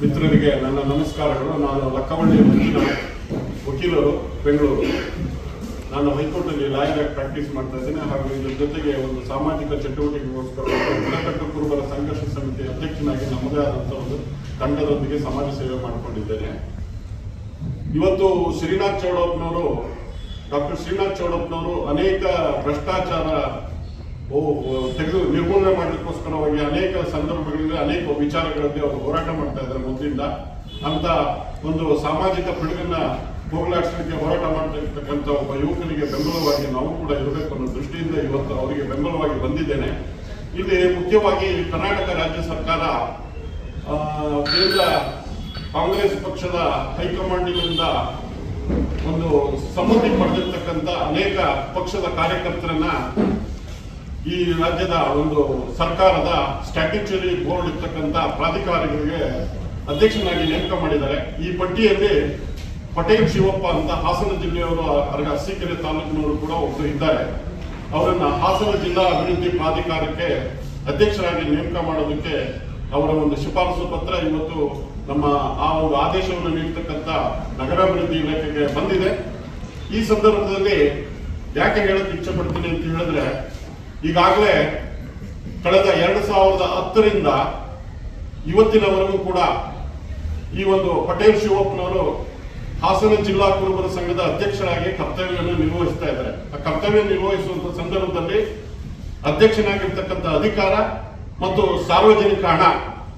ಮಿತ್ರರಿಗೆ ನನ್ನ ನಮಸ್ಕಾರಗಳು. ನಾನು ಲಕ್ಕವಳ್ಳಿ ಮಂಜುನಾಥ್ ವಕೀಲರು, ಬೆಂಗಳೂರು. ನಾನು ಹೈಕೋರ್ಟಲ್ಲಿ ಲಾಯರ್ ಆಗಿ ಪ್ರಾಕ್ಟೀಸ್ ಮಾಡ್ತಾ ಇದ್ದೇನೆ. ಹಾಗೂ ಇದರ ಜೊತೆಗೆ ಒಂದು ಸಾಮಾಜಿಕ ಚಟುವಟಿಕೆಗೋಸ್ಕರ ಬುಡಕಟ್ಟು ಕುರುಬರ ಸಂಘರ್ಷ ಸಮಿತಿ ಅಧ್ಯಕ್ಷನಾಗಿ ನಮ್ಮದೇ ಆದಂಥ ಒಂದು ತಂಡದೊಂದಿಗೆ ಸಮಾಜ ಸೇವೆ ಮಾಡಿಕೊಂಡಿದ್ದೇನೆ. ಇವತ್ತು ಶ್ರೀನಾಥ್ ಚೌಡಪ್ಪನವರು, ಡಾಕ್ಟರ್ ಶ್ರೀನಾಥ್ ಚೌಡಪ್ಪನವರು ಅನೇಕ ಭ್ರಷ್ಟಾಚಾರ ತೆಗೆದು ನಿರ್ಮೂಲನೆ ಸಂದರ್ಭಗಳಲ್ಲಿ ಅನೇಕ ವಿಚಾರಗಳಲ್ಲಿ ಅವರು ಹೋರಾಟ ಮಾಡ್ತಾ ಇದ್ದಾರೆ ಮೊದಲಿಂದ ಅಂತ ಒಂದು ಸಾಮಾಜಿಕ ಪಿಡುಗನ್ನ ಹೋಗಲಾಡಿಸಲಿಕ್ಕೆ ಹೋರಾಟ ಮಾಡ್ತಾ ಇರ್ತಕ್ಕಂಥ ಒಬ್ಬ ಯುವಕನಿಗೆ ಬೆಂಬಲವಾಗಿ ನಾವು ಕೂಡ ಇರಬೇಕು ಅನ್ನೋ ದೃಷ್ಟಿಯಿಂದ ಇವತ್ತು ಅವರಿಗೆ ಬೆಂಬಲವಾಗಿ ಬಂದಿದ್ದೇನೆ. ಇಲ್ಲಿ ಮುಖ್ಯವಾಗಿ ಕರ್ನಾಟಕ ರಾಜ್ಯ ಸರ್ಕಾರ ಕೇಂದ್ರ ಕಾಂಗ್ರೆಸ್ ಪಕ್ಷದ ಹೈಕಮಾಂಡ್ನಿಂದ ಒಂದು ಸಮ್ಮತಿ ಪಡೆದಿರ್ತಕ್ಕಂಥ ಅನೇಕ ಪಕ್ಷದ ಕಾರ್ಯಕರ್ತರನ್ನ ಈ ರಾಜ್ಯದ ಒಂದು ಸರ್ಕಾರದ ಸ್ಟ್ಯಾಟ್ಯೂಚರಿ ಬೋರ್ಡ್ ಇರ್ತಕ್ಕಂಥ ಪ್ರಾಧಿಕಾರಿಗಳಿಗೆ ಅಧ್ಯಕ್ಷನಾಗಿ ನೇಮಕ ಮಾಡಿದ್ದಾರೆ. ಈ ಪಟ್ಟಿಯಲ್ಲಿ ಪಟೇಲ್ ಶಿವಪ್ಪ ಅಂತ ಹಾಸನ ಜಿಲ್ಲೆಯವರು ಅರ್ಗ ಅರಸೀಕೆರೆ ತಾಲೂಕಿನವರು ಕೂಡ ಒಬ್ಬರು ಇದ್ದಾರೆ. ಅವರನ್ನ ಹಾಸನ ಜಿಲ್ಲಾ ಅಭಿವೃದ್ಧಿ ಪ್ರಾಧಿಕಾರಕ್ಕೆ ಅಧ್ಯಕ್ಷರಾಗಿ ನೇಮಕ ಮಾಡೋದಕ್ಕೆ ಅವರ ಒಂದು ಶಿಫಾರಸು ಪತ್ರ ಇವತ್ತು ನಮ್ಮ ಆ ಒಂದು ಆದೇಶವನ್ನು ನೀಡ್ತಕ್ಕಂಥ ನಗರಾಭಿವೃದ್ಧಿ ಇಲಾಖೆಗೆ ಬಂದಿದೆ. ಈ ಸಂದರ್ಭದಲ್ಲಿ ಯಾಕೆ ಹೇಳಕ್ ಇಚ್ಛೆ ಪಡ್ತೀನಿ ಅಂತ ಹೇಳಿದ್ರೆ ಈಗಾಗಲೇ ಕಳೆದ ಎರಡು ಸಾವಿರದ ಹತ್ತರಿಂದ ಇವತ್ತಿನವರೆಗೂ ಕೂಡ ಈ ಒಂದು ಪಟೇಲ್ ಶಿವಪ್ಪನವರು ಹಾಸನ ಜಿಲ್ಲಾ ಕುರುಬರ ಸಂಘದ ಅಧ್ಯಕ್ಷರಾಗಿ ಕರ್ತವ್ಯವನ್ನು ನಿರ್ವಹಿಸ್ತಾ ಇದ್ದಾರೆ. ಆ ಕರ್ತವ್ಯ ನಿರ್ವಹಿಸುವಂತ ಸಂದರ್ಭದಲ್ಲಿ ಅಧ್ಯಕ್ಷನಾಗಿರ್ತಕ್ಕಂಥ ಅಧಿಕಾರ ಮತ್ತು ಸಾರ್ವಜನಿಕ ಹಣ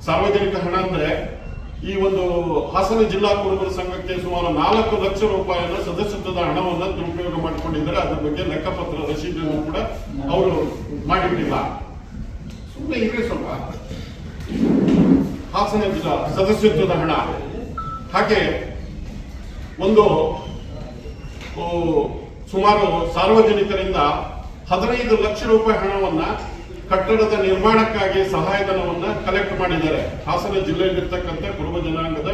ಸಾರ್ವಜನಿಕ ಹಣ ಅಂದ್ರೆ ಈ ಒಂದು ಹಾಸನ ಜಿಲ್ಲಾ ಕುರುಬರ ಸಂಘಕ್ಕೆ ಸುಮಾರು ನಾಲ್ಕು ಲಕ್ಷ ರೂಪಾಯಿನ ಸದಸ್ಯತ್ವದ ಹಣವನ್ನು ದುರುಪಯೋಗ ಮಾಡಿಕೊಂಡಿದ್ದಾರೆ. ಅದ್ರ ಬಗ್ಗೆ ಲೆಕ್ಕಪತ್ರ ರಸೀದನ್ನು ಕೂಡ ಅವರು ಮಾಡಿಬಿಟ್ಟಿಲ್ಲ ಸುಮ್ಮನೆ ಇರಲಿ ಸ್ವಲ್ಪ. ಹಾಸನ ಜಿಲ್ಲಾ ಸದಸ್ಯತ್ವದ ಹಣ. ಹಾಗೆ ಒಂದು ಸುಮಾರು ಸಾರ್ವಜನಿಕರಿಂದ ಹದಿನೈದು ಲಕ್ಷ ರೂಪಾಯಿ ಹಣವನ್ನ ಕಟ್ಟಡದ ನಿರ್ಮಾಣಕ್ಕಾಗಿ ಸಹಾಯಧನವನ್ನ ಕಲೆಕ್ಟ್ ಮಾಡಿದ್ದಾರೆ. ಹಾಸನ ಜಿಲ್ಲೆಯಲ್ಲಿರ್ತಕ್ಕಂಥ ಕುರುಬ ಜನಾಂಗದ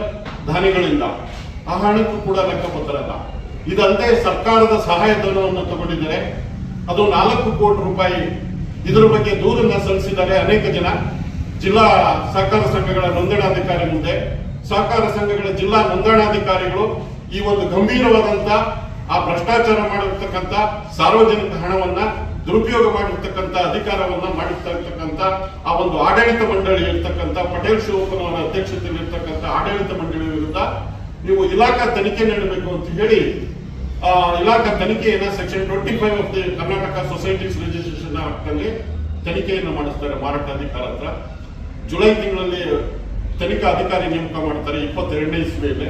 ದಾನಿಗಳಿಂದ. ಆ ಹಣಕ್ಕೂ ಕೂಡ ಲೆಕ್ಕಪತ್ರ ಇಲ್ಲ ಇದಲ್ಲದೆ ಸರ್ಕಾರದ ಸಹಾಯಧನವನ್ನು ತಗೊಂಡಿದ್ದಾರೆ. ಅದು ನಾಲ್ಕು ಕೋಟಿ ರೂಪಾಯಿ. ಇದರ ಬಗ್ಗೆ ದೂರನ್ನ ಸಲ್ಲಿಸಿದ್ದಾರೆ ಅನೇಕ ಜನ. ಜಿಲ್ಲಾ ಸಹಕಾರ ಸಂಘಗಳ ನೋಂದಣಾಧಿಕಾರಿ ಮುಂದೆ. ಸಹಕಾರ ಸಂಘಗಳ ಜಿಲ್ಲಾ ನೋಂದಣಾಧಿಕಾರಿಗಳು ಈ ಒಂದು ಗಂಭೀರವಾದಂತ ಆ ಭ್ರಷ್ಟಾಚಾರ ಮಾಡಿರ್ತಕ್ಕಂಥ ಸಾರ್ವಜನಿಕ ಹಣವನ್ನ ದುರುಪಯೋಗ ಮಾಡಿರ್ತಕ್ಕಂಥ ಅಧಿಕಾರವನ್ನು ಮಾಡಿರ್ತಾ ಇರ್ತಕ್ಕಂಥ ಆ ಒಂದು ಆಡಳಿತ ಮಂಡಳಿ ಇರ್ತಕ್ಕಂಥ ಪಟೇಲ್ ಶಿವಪ್ಪನವರ ಅಧ್ಯಕ್ಷತೆಯಲ್ಲಿ ಇರ್ತಕ್ಕಂಥ ಆಡಳಿತ ಮಂಡಳಿ ವಿರುದ್ಧ ನೀವು ಇಲಾಖಾ ತನಿಖೆ ನೀಡಬೇಕು ಅಂತ ಹೇಳಿ ಆ, ಇಲಾಖಾ ತನಿಖೆಯನ್ನ section twenty five of the Karnataka societies registration act ಅಲ್ಲಿ ತನಿಖೆಯನ್ನು ಮಾಡಿಸ್ತಾರೆ ಮಾರಾಟಾಧಿಕಾರ ಹತ್ರ. ಜುಲೈ ತಿಂಗಳಲ್ಲಿ ತನಿಖಾ ಅಧಿಕಾರಿ ನೇಮಕ ಮಾಡ್ತಾರೆ ಇಪ್ಪತ್ತೆರಡನೇ ಇಸ್ವಿಯಲ್ಲಿ.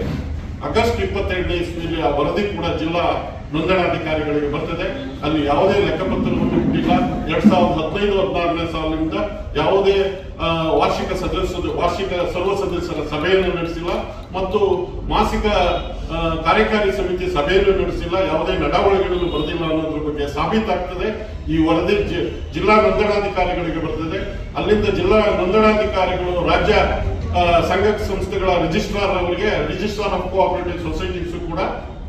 ಆಗಸ್ಟ್ ಇಪ್ಪತ್ತೆರಡನೇ ಇಸ್ವಿಯಲ್ಲಿ ಆ ವರದಿ ಕೂಡ ಜಿಲ್ಲಾ ನೋಂದಣಾಧಿಕಾರಿಗಳಿಗೆ ಬರ್ತದೆ. ಅಲ್ಲಿ ಯಾವುದೇ ಲೆಕ್ಕಪತ್ರವನ್ನು ಬಿಟ್ಟಿಲ್ಲ ಎರಡ್ ಸಾವಿರದ ಹದಿನೈದು, ಹದಿನಾರನೇ ಸಾಲಿನಿಂದ ಯಾವುದೇ ವಾರ್ಷಿಕ ಸದಸ್ಯರು, ವಾರ್ಷಿಕ ಸರ್ವ ಸದಸ್ಯರ ಸಭೆಯನ್ನು ನಡೆಸಿಲ್ಲ. ಮತ್ತು ಮಾಸಿಕ ಕಾರ್ಯಕಾರಿ ಸಮಿತಿ ಸಭೆಯನ್ನು ನಡೆಸಿಲ್ಲ. ಯಾವುದೇ ನಡಾವಳಿಗಳನ್ನು ಬರೆದಿಲ್ಲ ಅನ್ನೋದ್ರ ಬಗ್ಗೆ ಸಾಬೀತಾಗ್ತದೆ. ಈ ವರದಿ ಜಿಲ್ಲಾ ನೋಂದಣಾಧಿಕಾರಿಗಳಿಗೆ ಬರ್ತದೆ. ಅಲ್ಲಿಂದ ಜಿಲ್ಲಾ ನೋಂದಣಾಧಿಕಾರಿಗಳು ರಾಜ್ಯ ಸಂಘ ಸಂಸ್ಥೆಗಳ ರಿಜಿಸ್ಟ್ರಾರ್ ಅವರಿಗೆ ರಿಜಿಸ್ಟ್ರಾರ್ ಆಫ್ ಕೋಆಪರೇಟಿವ್ ಸೊಸೈಟೀಸ್ ಕೂಡ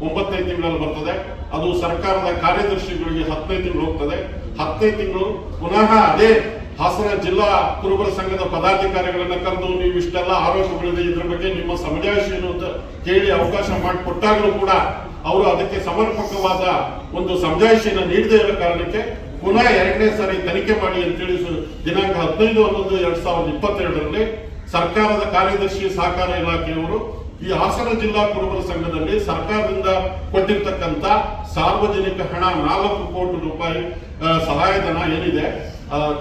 ಒಂಬತ್ತನೇ ತಿಂಗಳಲ್ಲಿ ಬರ್ತದೆ. ಅದು ಸರ್ಕಾರದ ಕಾರ್ಯದರ್ಶಿಗಳಿಗೆ ಹತ್ತನೇ ತಿಂಗಳು ಹೋಗ್ತದೆ. ಹತ್ತನೇ ತಿಂಗಳು ಪುನಃ ಅದೇ ಹಾಸನ ಜಿಲ್ಲಾ ಕುರುಬರ ಸಂಘದ ಪದಾಧಿಕಾರಿಗಳನ್ನ ಕರೆದು ನೀವು ಇಷ್ಟೆಲ್ಲ ಆರೋಪಗಳಿದೆ, ಇದ್ರ ಬಗ್ಗೆ ನಿಮ್ಮ ಸಮಜಾಯಿಷಿ ಏನು ಅಂತ ಕೇಳಿ ಅವಕಾಶ ಮಾಡಿಕೊಟ್ಟಾಗಲೂ ಕೂಡ ಅವರು ಅದಕ್ಕೆ ಸಮರ್ಪಕವಾದ ಒಂದು ಸಮಜಾಯಿಷಿಯನ್ನು ನೀಡದೇ ಇರೋ ಕಾರಣಕ್ಕೆ ಪುನಃ ಎರಡನೇ ಸಾರಿ ತನಿಖೆ ಮಾಡಿ ಅಂತೇಳಿ ತಿಳಿಸಿ ದಿನಾಂಕ ಹದಿನೈದು, ಹನ್ನೊಂದು, ಎರಡ್ ಸಾವಿರದ ಇಪ್ಪತ್ತೆರಡರಲ್ಲಿ ಸರ್ಕಾರದ ಕಾರ್ಯದರ್ಶಿ ಸಹಕಾರ ಇಲಾಖೆಯವರು ಈ ಹಾಸನ ಜಿಲ್ಲಾ ಕುರುಬರ ಸಂಘದಲ್ಲಿ ಸರ್ಕಾರದಿಂದ ಕೊಟ್ಟಿರ್ತಕ್ಕಂಥ ಸಾರ್ವಜನಿಕ ಹಣ ನಾಲ್ಕು ಕೋಟಿ ರೂಪಾಯಿ ಸಹಾಯಧನ ಏನಿದೆ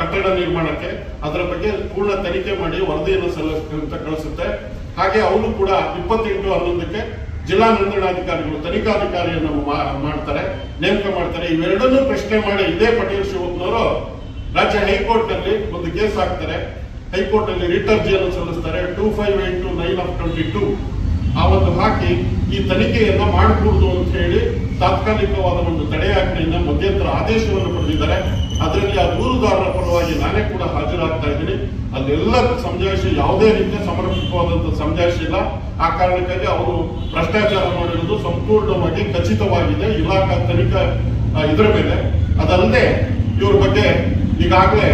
ಕಟ್ಟಡ ನಿರ್ಮಾಣಕ್ಕೆ ಅದರ ಬಗ್ಗೆ ಪೂರ್ಣ ತನಿಖೆ ಮಾಡಿ ವರದಿಯನ್ನು ಸಲ್ಲಿಸ ಕಳಿಸುತ್ತೆ. ಹಾಗೆ ಅವರು ಕೂಡ ಇಪ್ಪತ್ತೆಂಟು ಹನ್ನೊಂದಕ್ಕೆ ಜಿಲ್ಲಾ ನೋಂದಣಾಧಿಕಾರಿಗಳು, ತನಿಖಾಧಿಕಾರಿಯನ್ನು ಮಾಡ್ತಾರೆ, ನೇಮಕ ಮಾಡ್ತಾರೆ. ಇವೆರಡನ್ನೂ ಪ್ರಶ್ನೆ ಮಾಡಿ ಇದೇ ಪಟೇಲ್ ಶಿವಪ್ಪನವರು ರಾಜ್ಯ ಹೈಕೋರ್ಟ್ನಲ್ಲಿ ಒಂದು ಕೇಸ್ ಹಾಕ್ತಾರೆ. ಹೈಕೋರ್ಟ್ ಅಲ್ಲಿ ರಿಟ್ ಅರ್ಜಿಯನ್ನು ಸಲ್ಲಿಸ್ತಾರೆ two five eight two nine of twenty two. ಆ ಒಂದು ಹಾಕಿ ಈ ತನಿಖೆಯನ್ನ ಮಾಡಕೂಡದು ಅಂತ ಹೇಳಿ ತಾತ್ಕಾಲಿಕವಾದ ಒಂದು ತಡೆಯಾಜ್ಞೆಯನ್ನ ಮಧ್ಯಂತರ ಆದೇಶವನ್ನು ಪಡೆದಿದ್ದಾರೆ. ಅದರಲ್ಲಿ ಆ ದೂರುದಾರರ ಪರವಾಗಿ ನಾನೇ ಕೂಡ ಹಾಜರಾಗ್ತಾ ಇದ್ದೀನಿ. ಅದೆಲ್ಲ ಸಮಜಾಯಿಷಿ ಯಾವುದೇ ರೀತಿಯ ಸಮರ್ಪಕವಾದಂತಹ ಸಮಜಾಯಿಷಿ ಇಲ್ಲ. ಆ ಕಾರಣಕ್ಕಾಗಿ ಅವರು ಭ್ರಷ್ಟಾಚಾರ ಮಾಡಿರುವುದು ಸಂಪೂರ್ಣವಾಗಿ ಖಚಿತವಾಗಿದೆ. ಇಲಾಖಾ ತನಿಖಾ ಇದರ ಮೇಲೆ. ಅದಲ್ಲದೆ ಇವ್ರ ಬಗ್ಗೆ ಈಗಾಗಲೇ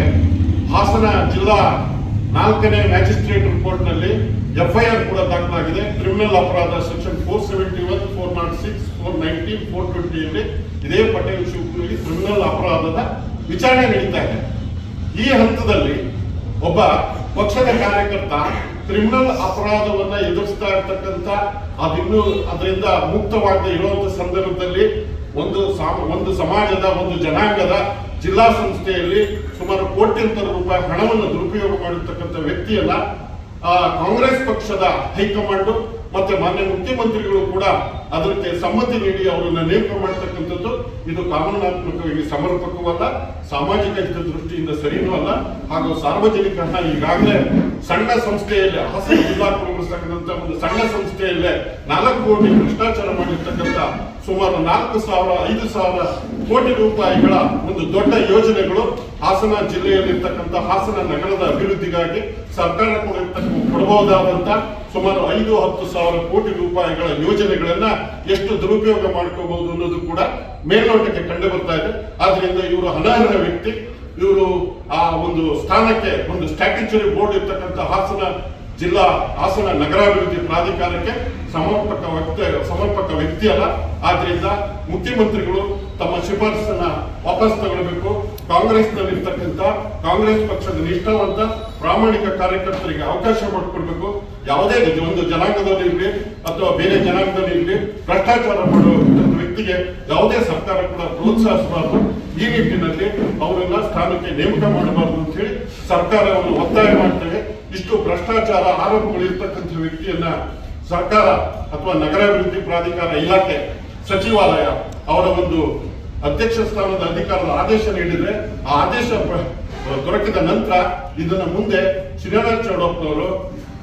ಹಾಸನ ಜಿಲ್ಲಾ ನಾಲ್ಕನೇ ಮ್ಯಾಜಿಸ್ಟ್ರೇಟ್ ರಿಪೋರ್ಟ್ನಲ್ಲಿ ಎಫ್ಐಆರ್ ಕೂಡ ದಾಖಲಾಗಿದೆ. ಕ್ರಿಮಿನಲ್ ಅಪರಾಧ section four seventy one, four naught six, four nineteen, four ಟ್ವೆಂಟಿಯಲ್ಲಿ ಇದೇ ಪಟೇಲ್ ಶಿವಕುಮಾರಿ ಕ್ರಿಮಿನಲ್ ಅಪರಾಧದ ವಿಚಾರಣೆ ನಡೀತಾ ಇದೆ. ಈ ಹಂತದಲ್ಲಿ ಒಬ್ಬ ಪಕ್ಷದ ಕಾರ್ಯಕರ್ತ ಕ್ರಿಮಿನಲ್ ಅಪರಾಧವನ್ನ ಎದುರಿಸ್ತಾ ಇರ್ತಕ್ಕಂಥ ಅದಿನ್ನೂ ಅದರಿಂದ ಮುಕ್ತವಾಗದೆ ಇರುವಂತ ಸಂದರ್ಭದಲ್ಲಿ ಒಂದು ಒಂದು ಸಮಾಜದ, ಒಂದು ಜನಾಂಗದ ಜಿಲ್ಲಾ ಸಂಸ್ಥೆಯಲ್ಲಿ ಸುಮಾರು ಕೋಟ್ಯಂತರ ರೂಪಾಯಿ ಹಣವನ್ನು ದುರುಪಯೋಗ ಮಾಡಿರ್ತಕ್ಕಂಥ ವ್ಯಕ್ತಿಯನ್ನ ಕಾಂಗ್ರೆಸ್ ಪಕ್ಷದ ಹೈಕಮಾಂಡ್ ಮತ್ತೆ ಮಾನ್ಯ ಮುಖ್ಯಮಂತ್ರಿಗಳು ಕೂಡ ಅದಕ್ಕೆ ಸಮ್ಮತಿ ನೀಡಿ ಅವರನ್ನ ನೇಮಕ ಮಾಡತಕ್ಕಂಥದ್ದು, ಇದು ಕಾನೂನಾತ್ಮಕವಾಗಿ ಸಮರ್ಪಕವಲ್ಲ, ಸಾಮಾಜಿಕ ಹಿತದೃಷ್ಟಿಯಿಂದ ಸರಿಯೂ ಅಲ್ಲ, ಹಾಗೂ ಸಾರ್ವಜನಿಕ ಈಗಾಗಲೇ ಸಣ್ಣ ಸಂಸ್ಥೆಯಲ್ಲೇ ಹಸಿರು ಜಿಲ್ಲಾ ಕಾಂಗ್ರೆಸ್ ತಕ್ಕಂಥ ಒಂದು ಸಣ್ಣ ಸಂಸ್ಥೆಯಲ್ಲೇ ನಾಲ್ಕು ಕೋಟಿ ಭ್ರಷ್ಟಾಚಾರ ಮಾಡಿರ್ತಕ್ಕಂಥ ಸುಮಾರು ನಾಲ್ಕು ಸಾವಿರ, ಐದು ಸಾವಿರ ಕೋಟಿ ರೂಪಾಯಿಗಳ ಒಂದು ದೊಡ್ಡ ಯೋಜನೆಗಳು ಹಾಸನ ಜಿಲ್ಲೆಯಲ್ಲಿರ್ತಕ್ಕಂಥ ಹಾಸನ ನಗರದ ಅಭಿವೃದ್ಧಿಗಾಗಿ ಸರ್ಕಾರ ಕೊಡಿರ್ತಕ್ಕ ಕೊಡಬಹುದಾದಂತ ಸುಮಾರು ಐದು ಹತ್ತು ಸಾವಿರ ಕೋಟಿ ರೂಪಾಯಿಗಳ ಯೋಜನೆಗಳನ್ನ ಎಷ್ಟು ದುರುಪಯೋಗ ಮಾಡ್ಕೋಬಹುದು ಅನ್ನೋದು ಕೂಡ ಮೇಲ್ನೋಟಕ್ಕೆ ಕಂಡು ಬರ್ತಾ ಇದೆ. ಆದ್ರಿಂದ ಇವರು ಅನರ್ಹ ವ್ಯಕ್ತಿ. ಇವರು ಆ ಒಂದು ಸ್ಥಾನಕ್ಕೆ ಒಂದು ಸ್ಟ್ಯಾಟ್ಯೂಚರಿ ಬೋರ್ಡ್ ಇರ್ತಕ್ಕಂಥ ಹಾಸನ ಜಿಲ್ಲಾ ಹಾಸನ ನಗರಾಭಿವೃದ್ಧಿ ಪ್ರಾಧಿಕಾರಕ್ಕೆ ಸಮರ್ಪಕ ವ್ಯಕ್ತಿ ಸಮರ್ಪಕ ವ್ಯಕ್ತಿ ಅಲ್ಲ. ಆದ್ರಿಂದ ಮುಖ್ಯಮಂತ್ರಿಗಳು ತಮ್ಮ ಶಿಫಾರಸನ್ನ ವಾಪಸ್ ತಗೊಳ್ಬೇಕು. ಕಾಂಗ್ರೆಸ್ನಲ್ಲಿರ್ತಕ್ಕಂಥ ಕಾಂಗ್ರೆಸ್ ಪಕ್ಷದ ನಿಷ್ಠಾವಂತ ಪ್ರಾಮಾಣಿಕ ಕಾರ್ಯಕರ್ತರಿಗೆ ಅವಕಾಶ ಮಾಡಿಕೊಡ್ಬೇಕು. ಯಾವುದೇ ಒಂದು ಜನಾಂಗದಲ್ಲಿ ಇರಲಿ ಅಥವಾ ಬೇರೆ ಜನಾಂಗದಲ್ಲಿ ಇರಲಿ ಭ್ರಷ್ಟಾಚಾರ ಮಾಡುವ ವ್ಯಕ್ತಿಗೆ ಯಾವುದೇ ಸರ್ಕಾರ ಕೂಡ ಪ್ರೋತ್ಸಾಹಿಸಬಾರದು. ಈ ನಿಟ್ಟಿನಲ್ಲಿ ಅವರನ್ನ ಸ್ಥಾನಕ್ಕೆ ನೇಮಕ ಮಾಡಬಾರದು ಅಂತ ಹೇಳಿ ಸರ್ಕಾರವನ್ನು ಒತ್ತಾಯ ಮಾಡ್ತೇವೆ. ಇಷ್ಟು ಭ್ರಷ್ಟಾಚಾರ ಆರೋಪಗಳು ಇರ್ತಕ್ಕಂಥ ವ್ಯಕ್ತಿಯನ್ನ ಸರ್ಕಾರ ಅಥವಾ ನಗರಾಭಿವೃದ್ಧಿ ಪ್ರಾಧಿಕಾರ ಇಲಾಖೆ ಸಚಿವಾಲಯ ಅವರ ಒಂದು ಅಧ್ಯಕ್ಷ ಸ್ಥಾನದ ಅಧಿಕಾರದ ಆದೇಶ ನೀಡಿದ್ರೆ ಆ ಆದೇಶ ದೊರಕಿದ ನಂತರ ಇದನ್ನ ಮುಂದೆ ಶ್ರೀನಾಥ್ ಚೌಡಪ್ಪನವರು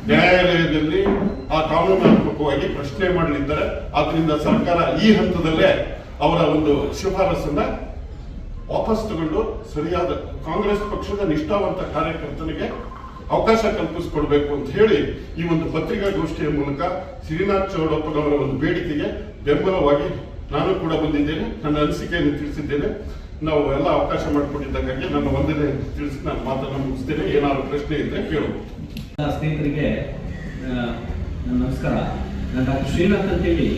ನ್ಯಾಯಾಲಯದಲ್ಲಿ ಆ ಕಾನೂನಾತ್ಮಕವಾಗಿ ಪ್ರಶ್ನೆ ಮಾಡಲಿದ್ದಾರೆ. ಆದ್ರಿಂದ ಸರ್ಕಾರ ಈ ಹಂತದಲ್ಲೇ ಅವರ ಒಂದು ಶಿಫಾರಸನ್ನ ವಾಪಸ್ ತಗೊಂಡು ಸರಿಯಾದ ಕಾಂಗ್ರೆಸ್ ಪಕ್ಷದ ನಿಷ್ಠಾವಂತ ಕಾರ್ಯಕರ್ತನಿಗೆ ಅವಕಾಶ ಕಲ್ಪಿಸಿಕೊಡ್ಬೇಕು ಅಂತ ಹೇಳಿ ಈ ಒಂದು ಪತ್ರಿಕಾಗೋಷ್ಠಿಯ ಮೂಲಕ ಶ್ರೀನಾಥ್ ಚೌಡಪ್ಪನವರ ಒಂದು ಬೇಡಿಕೆಗೆ ಬೆಂಬಲವಾಗಿ ನಾನು ಕೂಡ ಬಂದಿದ್ದೇನೆ ನನ್ನ ಅನಿಸಿಕೆಯನ್ನು ತಿಳಿಸಿದ್ದೇನೆ. ನಾವು ಎಲ್ಲ ಅವಕಾಶ ಮಾಡಿಕೊಟ್ಟಿದ್ದಕ್ಕಾಗಿ ನನ್ನ ವಂದನೆ ತಿಳಿಸಿ ನಾನು ಮಾತನ್ನು ಮುಗಿಸ್ತೇನೆ. ಏನಾದರೂ ಪ್ರಶ್ನೆ ಇದ್ರೆ ಕೇಳಬಹುದು ಸ್ನೇಹಿತರಿಗೆ ನಮಸ್ಕಾರ. ನಾನು ಡಾಕ್ಟರ್ ಶ್ರೀನಾಥ್ ಅಂತೇಳಿ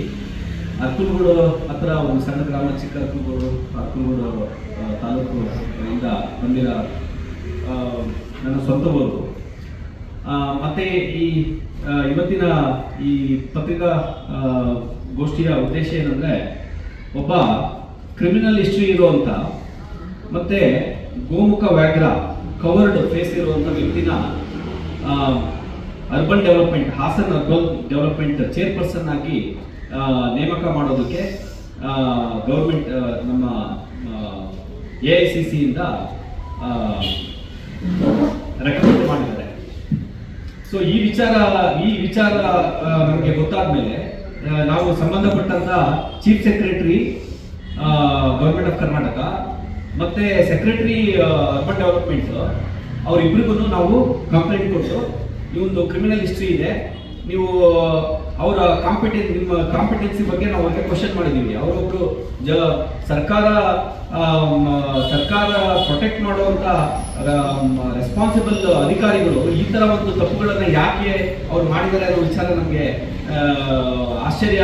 ಅರ್ಕುಲ್ಗೂಡು ಹತ್ರ ಒಂದು ಸಣ್ಣ ಗ್ರಾಮ ಚಿಕ್ಕ ಅರ್ಕುಲ್ಗೂಡು ಆ, ತಾಲೂಕು ಇಂದ ಬಂದಿರೋ ನನ್ನ ಸ್ವಂತ ಊರು. ಮತ್ತೆ ಈ ಇವತ್ತಿನ ಈ ಪತ್ರಿಕಾ ಗೋಷ್ಠಿಯ ಉದ್ದೇಶ ಏನಂದ್ರೆ ಒಬ್ಬ ಕ್ರಿಮಿನಲ್ ಹಿಸ್ಟ್ರಿ ಇರುವಂತ ಮತ್ತೆ ಗೋಮುಖ ವ್ಯಾಘ್ರ ಕವರ್ಡ್ ಫೇಸ್ ಇರುವಂತ ವ್ಯಕ್ತಿನ urban development Hassan urban development chairperson ಆಗಿ ನೇಮಕ ಮಾಡೋದಕ್ಕೆ ಗೌರ್ಮೆಂಟ್ ನಮ್ಮ ಎ ಐ ಸಿ ಸಿಯಿಂದ ರೆಕಮೆಂಡ್ ಮಾಡಿದ್ದಾರೆ. ಸೊ ಈ ವಿಚಾರ ಈ ವಿಚಾರ ನಮಗೆ ಗೊತ್ತಾದ್ಮೇಲೆ ಆ, ನಾವು ಸಂಬಂಧಪಟ್ಟಂತ chief secretary government of Karnataka ಮತ್ತೆ ಸೆಕ್ರೆಟರಿ ಅರ್ಬನ್ ಡೆವಲಪ್ಮೆಂಟ್ ಅವರಿಬ್ಬರಿಗೂ ನಾವು ಕಂಪ್ಲೇಂಟ್ ಕೊಟ್ಟು, ಈ ಒಂದು ಕ್ರಿಮಿನಲ್ ಹಿಸ್ಟ್ರಿ ಇದೆ. ನೀವು ಅವರ ಕಾಂಪಿಟೆನ್ ನಿಮ್ಮ ಕಾಂಪಿಟೆನ್ಸಿ ಬಗ್ಗೆ ನಾವು ಅವ್ರಿಗೆ ಕ್ವಶನ್ ಮಾಡಿದ್ದೀವಿ. ಅವರೊಬ್ರು ಜ, ಸರ್ಕಾರ ಸರ್ಕಾರ ಪ್ರೊಟೆಕ್ಟ್ ಮಾಡುವಂತ ರೆಸ್ಪಾನ್ಸಿಬಲ್ ಅಧಿಕಾರಿಗಳು ಈ ತರ ಒಂದು ತಪ್ಪುಗಳನ್ನು ಯಾಕೆ ಅವ್ರು ಮಾಡಿದ್ದಾರೆ ಅನ್ನೋ ವಿಚಾರ ನಮಗೆ ಆಶ್ಚರ್ಯ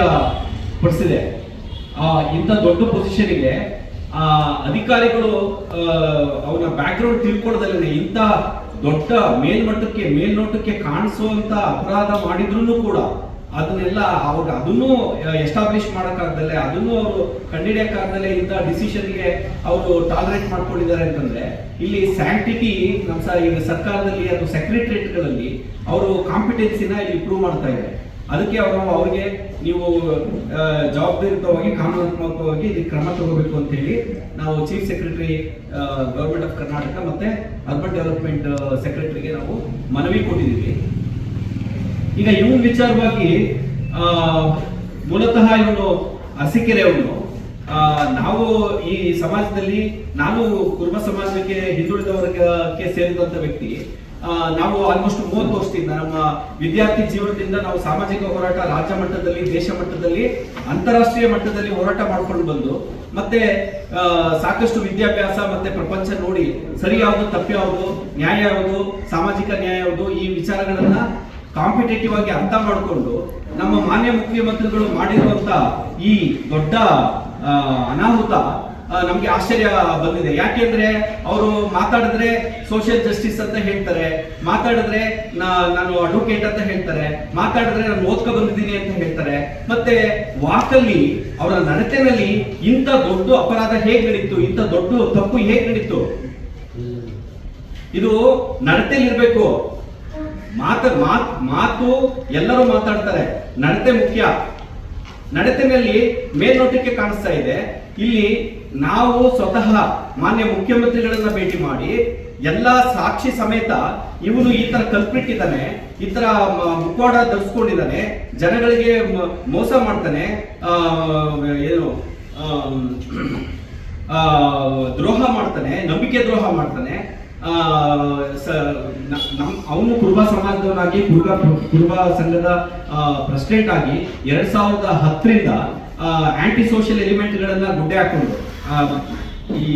ಪಡಿಸಿದೆ. ಇಂಥ ದೊಡ್ಡ ಪೊಸಿಷನ್ಗೆ ಅಧಿಕಾರಿಗಳು ಅವನ ಬ್ಯಾಕ್ಗ್ರೌಂಡ್ ತಿಳ್ಕೊಳ್ದಲ್ಲೇ ಇಂಥ ದೊಡ್ಡ ಮೇಲ್ಮಟ್ಟಕ್ಕೆ, ಮೇಲ್ನೋಟಕ್ಕೆ ಕಾಣಿಸುವಂತ ಅಪರಾಧ ಮಾಡಿದ್ರು ಕೂಡ ಅದನ್ನೆಲ್ಲ ಅವಾಗ ಅದನ್ನು ಎಸ್ಟಾಬ್ಲಿಷ್ ಮಾಡೋಕ್ಕಾಗ್ದಲೆ ಅದನ್ನು ಅವರು ಕಂಡಿಡಿಯಕ್ಕಾಗ್ದಲೆ ಇಂಥ ಡಿಸಿಷನ್ಗೆ ಅವರು ಟಾಲರೇಟ್ ಮಾಡ್ಕೊಂಡಿದ್ದಾರೆ ಅಂತಂದ್ರೆ, ಇಲ್ಲಿ ಸ್ಯಾಂಕ್ಟಿಟಿ ನಮ್ಮ ಈಗ ಸರ್ಕಾರದಲ್ಲಿ ಅಥವಾ ಸೆಕ್ರೆಟರಿಯೇಟ್ಗಳಲ್ಲಿ ಅವರು ಕಾಂಪಿಟೆನ್ಸಿನ ಇಲ್ಲಿ ಪ್ರೂವ್ ಮಾಡ್ತಾ ಇದ್ದಾರೆ. ಅದಕ್ಕೆ ಅವರು ಅವ್ರಿಗೆ ನೀವು ಜವಾಬ್ದಾರಿಯುತವಾಗಿ, ಕಾನೂನಾತ್ಮಕವಾಗಿ ಇದಕ್ಕೆ ಕ್ರಮ ತಗೋಬೇಕು ಅಂತ ಹೇಳಿ ನಾವು chief secretary government of Karnataka ಮತ್ತೆ ಅರ್ಬನ್ ಡೆವಲಪ್ಮೆಂಟ್ ಸೆಕ್ರೆಟರಿಗೆ ನಾವು ಮನವಿ ಕೊಟ್ಟಿದ್ದೀವಿ. ಈಗ ಇವನ್ ವಿಚಾರವಾಗಿ ಆ, ಮೂಲತಃ ಇವನು ಅಸಿಕೆರೆ ಅವನು. ನಾವು ಈ ಸಮಾಜದಲ್ಲಿ ನಾನು ಕುರುಬ ಸಮಾಜಕ್ಕೆ ಹಿಂದುಳಿದ ವರ್ಗಕ್ಕೆ ಸೇರಿದಂತ ವ್ಯಕ್ತಿ ನಾವು ಆಲ್ಮೋಸ್ಟ್ ಮೂವತ್ತು ವರ್ಷದಿಂದ ನಮ್ಮ ವಿದ್ಯಾರ್ಥಿ ಜೀವನದಿಂದ ನಾವು ಸಾಮಾಜಿಕ ಹೋರಾಟ ರಾಜ್ಯ ಮಟ್ಟದಲ್ಲಿ ದೇಶ ಮಟ್ಟದಲ್ಲಿ ಅಂತಾರಾಷ್ಟ್ರೀಯ ಮಟ್ಟದಲ್ಲಿ ಹೋರಾಟ ಮಾಡ್ಕೊಂಡು ಬಂದು ಮತ್ತೆ ಸಾಕಷ್ಟು ವಿದ್ಯಾಭ್ಯಾಸ ಮತ್ತೆ ಪ್ರಪಂಚ ನೋಡಿ ಸರಿ ಯಾವುದು ತಪ್ಪು ಯಾವುದು ನ್ಯಾಯ ಯಾವುದು ಸಾಮಾಜಿಕ ನ್ಯಾಯ ಯಾವುದು ಈ ವಿಚಾರಗಳನ್ನ ಕಾಂಪಿಟೇಟಿವ್ ಆಗಿ ಅರ್ಥ ಮಾಡಿಕೊಂಡು ನಮ್ಮ ಮಾನ್ಯ ಮುಖ್ಯಮಂತ್ರಿಗಳು ಮಾಡಿರುವಂತ ಈ ದೊಡ್ಡ ಅನಾಹುತ ನಮ್ಗೆ ಆಶ್ಚರ್ಯ ಬಂದಿದೆ. ಯಾಕೆಂದ್ರೆ ಅವರು ಮಾತಾಡಿದ್ರೆ ಸೋಷಿಯಲ್ ಜಸ್ಟಿಸ್ ಅಂತ ಹೇಳ್ತಾರೆ, ಮಾತಾಡಿದ್ರೆ ನಾನು ಅಡ್ವೊಕೇಟ್ ಅಂತ ಹೇಳ್ತಾರೆ, ಮಾತಾಡಿದ್ರೆ ನಾನು ಓದ್ಕೊ ಬಂದಿದ್ದೀನಿ ಅಂತ ಹೇಳ್ತಾರೆ. ಮತ್ತೆ ವಾಕಲ್ಲಿ ಅವರ ನಡತೆನಲ್ಲಿ ಇಂಥ ದೊಡ್ಡ ಅಪರಾಧ ಹೇಗ್ ನಡೀತು, ಇಂಥ ದೊಡ್ಡ ತಪ್ಪು ಹೇಗ್ ನಡೀತು? ಇದು ನಡತೆಲಿರ್ಬೇಕು ಮಾತ, ಮಾತು ಮಾತು ಎಲ್ಲರೂ ಮಾತಾಡ್ತಾರೆ. ನಡತೆ ಮುಖ್ಯ. ನಡತೆನಲ್ಲಿ ಮೇಲ್ನೋಟಕ್ಕೆ ಕಾಣಿಸ್ತಾ ಇದೆ. ಇಲ್ಲಿ ನಾವು ಸ್ವತಃ ಮಾನ್ಯ ಮುಖ್ಯಮಂತ್ರಿಗಳನ್ನ ಭೇಟಿ ಮಾಡಿ, ಎಲ್ಲ ಸಾಕ್ಷಿ ಸಮೇತ ಇವನು ಈ ತರ ಕಲ್ಪಿಟ್ ಇದ್ದಾನೆ ಈ ತರ ಮುಖವಾಡ ಧರಿಸ್ಕೊಂಡಿದ್ದಾನೆ, ಜನಗಳಿಗೆ ಮೋಸ ಮಾಡ್ತಾನೆ ಏನು ದ್ರೋಹ ಮಾಡ್ತಾನೆ, ನಂಬಿಕೆ ದ್ರೋಹ ಮಾಡ್ತಾನೆ. ಆ, ಸ- ನ- ನಮ್ ಅವನು ಕುರುಬ ಸಮಾಜದವನಾಗಿ ಕುರುಬ ಕುರುಬ ಸಂಘದ ಪ್ರೆಸಿಡೆಂಟ್ ಆಗಿ ಎರಡ್ ಸಾವಿರದ ಹತ್ತರಿಂದ ಆಂಟಿ ಸೋಷಿಯಲ್ ಎಲಿಮೆಂಟ್ಗಳನ್ನ ಗುಡ್ಡೆ ಹಾಕೊಂಡು ಈ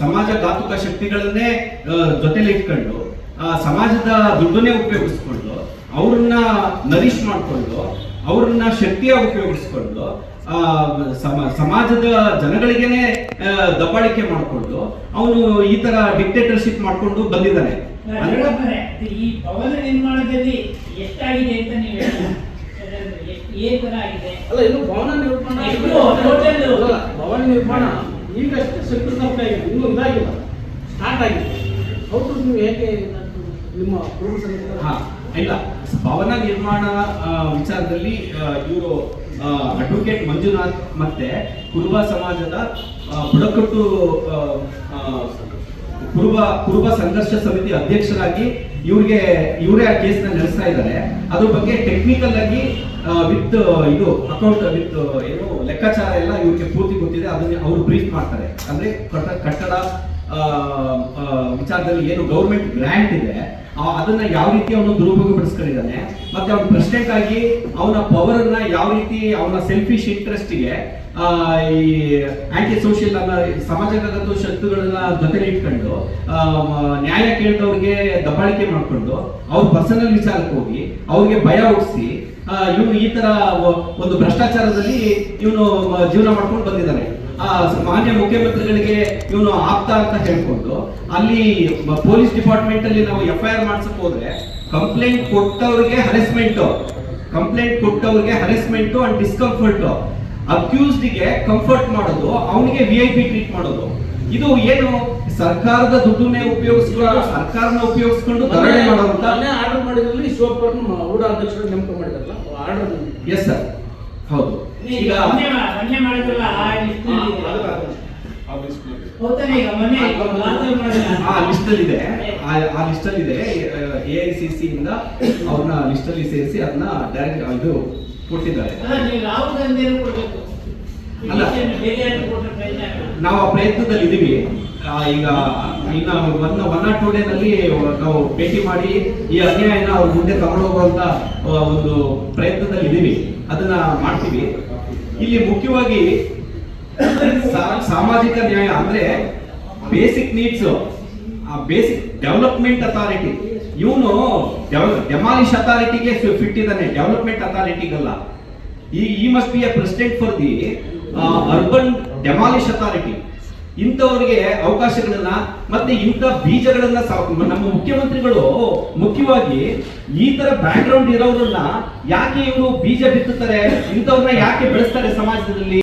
ಸಮಾಜ ಘಾತುಕ ಶಕ್ತಿಗಳನ್ನೇ ಜೊತೆಲಿ ಇಟ್ಕೊಂಡು ಸಮಾಜದ ದುಡ್ಡನ್ನೇ ಉಪಯೋಗಿಸ್ಕೊಂಡು ಅವ್ರನ್ನ ನರಿಶ್ ಮಾಡಿಕೊಂಡು ಅವ್ರನ್ನ ಶಕ್ತಿಯಾಗಿ ಉಪಯೋಗಿಸ್ಕೊಂಡು ಸಮಾಜದ ಜನಗಳಿಗೇನೆ ಆ, ದಬ್ಬಾಳಿಕೆ ಮಾಡಿಕೊಂಡು ಅವನು ಈ ತರ ಡಿಕ್ಟೇಟರ್ಶಿಪ್ ಮಾಡ್ಕೊಂಡು ಬಂದಿದ್ದಾನೆ. ಈ ಭವನ ನಿರ್ಮಾಣದಲ್ಲಿ ಎಷ್ಟಾಗಿದೆ ಅಂತ ನೀವು ಅಲ್ಲ ಇನ್ನು ಭವನ ನಿರ್ಮಾಣ ಭವನ ನಿರ್ಮಾಣ ಈಗಷ್ಟೇ ಶಂಕುಸ್ಥಾಪನೆ ಆಗಿದೆ ಇನ್ನೂ ಇದಾಗಿಲ್ಲ. ಸ್ಟಾರ್ಟ್ ಆಗಿದೆ. ಹೌದು ನೀವು ಹೇಗೆ ನಿಮ್ಮ ಹಾ ಇಲ್ಲ. ಭವನ ನಿರ್ಮಾಣ ಆ, ವಿಚಾರದಲ್ಲಿ ಇವರು ಅಡ್ವೊಕೇಟ್ ಮಂಜುನಾಥ್ ಮತ್ತೆ ಕುರುಬ ಸಮಾಜದ ಬುಡಕಟ್ಟು ಕುರುಬ ಕುರುಬ ಸಂಘರ್ಷ ಸಮಿತಿ ಅಧ್ಯಕ್ಷರಾಗಿ ಇವ್ರಿಗೆ, ಇವರೇ ಆ ಕೇಸ್ನ ನಡೆಸ್ತಾ ಇದ್ದಾರೆ. ಅದ್ರ ಬಗ್ಗೆ ಟೆಕ್ನಿಕಲ್ ಆಗಿ ವಿತ್, ಇದು ಅಕೌಂಟ್ ವಿತ್, ಏನು, ಲೆಕ್ಕಾಚಾರ ಎಲ್ಲ ಇವ್ರಿಗೆ ಪೂರ್ತಿ ಗೊತ್ತಿದೆ. ಅದನ್ನ ಅವರು ಬ್ರೀಫ್ ಮಾಡ್ತಾರೆ. ಅಂದ್ರೆ ಕಟ್ಟ- ಕಟ್ಟಡ ವಿಚಾರದಲ್ಲಿ ಏನು ಗೌರ್ಮೆಂಟ್ ಗ್ರ್ಯಾಂಟ್ ಇದೆ. ಅದನ್ನ ಯಾವ ರೀತಿ ಅವನು ದುರುಪಯೋಗಪಡಿಸ್ಕೊಂಡಿದ್ದಾನೆ, ಮತ್ತೆ ಅವನ ಪ್ರೆಸಿಡೆಂಟ್ ಆಗಿ ಅವನ ಪವರ್ ಅನ್ನ ಯಾವ ರೀತಿ ಅವನ ಸೆಲ್ಫಿಶ್ ಇಂಟ್ರೆಸ್ಟ್ಗೆ ಈ ಆಂಟಿ ಸೋಷಿಯಲ್ ಅನ್ನ ಸಮಾಜಗತ ಶಕ್ತಿಗಳನ್ನ ಜೊತೆಲಿ ಇಟ್ಕೊಂಡು ನ್ಯಾಯ ಕೇಳಿದವ್ರಿಗೆ ದಬ್ಬಾಳಿಕೆ ಮಾಡ್ಕೊಂಡು, ಅವ್ರ ಪರ್ಸನಲ್ ವಿಚಾರಕ್ಕೆ ಹೋಗಿ, ಅವ್ರಿಗೆ ಭಯ ಹುಟ್ಟಿಸಿ ಇವನು ಈ ತರ ಒಂದು ಭ್ರಷ್ಟಾಚಾರದಲ್ಲಿ ಇವನು ಜೀವನ ಮಾಡ್ಕೊಂಡು ಬಂದಿದ್ದಾನೆ. ಮಾನ್ಯ ಮುಖ್ಯಮಂತ್ರಿಗಳಿಗೆ ಇವನು ಆಪ್ತ ಅಂತ ಹೇಳ್ಕೊಂಡು ಅಲ್ಲಿ ಪೊಲೀಸ್ ಡಿಪಾರ್ಟ್ಮೆಂಟ್ ಅಲ್ಲಿ ನಾವು ಎಫ್ ಐ ಆರ್ ಮಾಡ್ಸಕ್ ಹೋದ್ರೆ ಕಂಪ್ಲೇಂಟ್ ಕೊಟ್ಟವ್ರಿಗೆ ಹರೆಸ್ಮೆಂಟ್ ಕಂಪ್ಲೇಂಟ್ ಕೊಟ್ಟವ್ರಿಗೆ ಹರೆಸ್ಮೆಂಟ್ ಅಂಡ್ ಡಿಸ್ಕಂಫರ್ಟ್ ಅಕ್ಯೂಸ್ಡ್ಗೆ ಕಂಫರ್ಟ್ ಮಾಡೋದು ಅವನಿಗೆ ವಿ ಐ ಪಿ ಟ್ರೀಟ್ ಮಾಡೋದು. ಇದು ಏನು ಸರ್ಕಾರದ ದುಡ್ಡನ್ನೇ ಉಪಯೋಗಿಸ್ಕೊಂಡು ಸರ್ಕಾರನ ಉಪಯೋಗಿಸ್ಕೊಂಡು ಧರಣಿ ಆರ್ಡರ್ ಮಾಡಿದ್ರಲ್ಲಿ ಶಿವಪ್ಪ ಊಡ ಅಧ್ಯಕ್ಷರು ನೇಮಕ ಮಾಡಿದಾರಲ್ಲ ಆರ್ಡರ್ ಎಸ್ ಸರ್ ಹೌದು. ಈಗ ಮೊನ್ನೆ ಮೊನ್ನೆ ಮಾಡಿದ್ರಲ್ಲ ಆ ಲಿಸ್ಟ್ ಹೌದಾನೆ ಈಗ ಮೊನ್ನೆ ಆ ಲಿಸ್ಟ್ ಅಲ್ಲಿ ಇದೆ. ಆ- ಲಿಸ್ಟ್ ಅಲ್ಲಿ ಇದೆ. ಎ ಐ ಸಿ ಸಿ ಇಂದ ಅವ್ರನ್ನ ಲಿಸ್ಟ್ ಅಲ್ಲಿ ಸೇರಿಸಿ ಅದನ್ನ ಡೈರೆಕ್ಟ್ ಇದು ಕೊಟ್ಟಿದ್ದಾರೆ ಅಲ್ಲ ರಾಹುಲ್ ಗಾಂಧಿ ಕೊಡ್ಬೇಕು. ನಾವು ಆ ಪ್ರಯತ್ನದಲ್ಲಿ ಇದೀವಿ. ಈಗ ಈಗ ಒನ್ ಒನ್ ಆರ್ ಟೂ ಡೇನಲ್ಲಿ ನಾವು ಭೇಟಿ ಮಾಡಿ ಈ ಅನ್ಯಾಯನ ಅವ್ರ ಮುಂದೆ ತಗೊಂಡು ಹೋಗುವಂತ ಒಂದು ಪ್ರಯತ್ನದಲ್ಲಿ ಇದೀವಿ. ಅದನ್ನ ಮಾಡ್ತೀವಿ. ಇಲ್ಲಿ ಮುಖ್ಯವಾಗಿ ಸಾಮಾಜಿಕ ನ್ಯಾಯ ಅಂದ್ರೆ ಬೇಸಿಕ್ ನೀಡ್ಸ್ ಆ ಬೇಸಿಕ್ ಡೆವಲಪ್ಮೆಂಟ್ ಅಥಾರಿಟಿ ಇವನು ಡೆಮಾಲಿಶ್ ಅಥಾರಿಟಿಗೆ ಫಿಟ್ ಇದ್ದಾನೆ. ಡೆವಲಪ್ಮೆಂಟ್ ಅಥಾರಿಟಿಗಲ್ಲ ಈ ಈ must be a president for the urban demolish authority ಇಂಥವರಿಗೆ ಅವಕಾಶಗಳನ್ನ ಮತ್ತೆ ಇಂಥ ಬೀಜಗಳನ್ನ ನಮ್ಮ ಮುಖ್ಯಮಂತ್ರಿಗಳು ಮುಖ್ಯವಾಗಿ ಈ ತರ ಬ್ಯಾಕ್ ಗ್ರೌಂಡ್ ಇರೋರನ್ನ ಯಾಕೆ ಇವರು ಬೀಜ ಬಿತ್ತುತ್ತಾರೆ? ಇಂಥವ್ರನ್ನ ಯಾಕೆ ಬೆಳೆಸ್ತಾರೆ ಸಮಾಜದಲ್ಲಿ?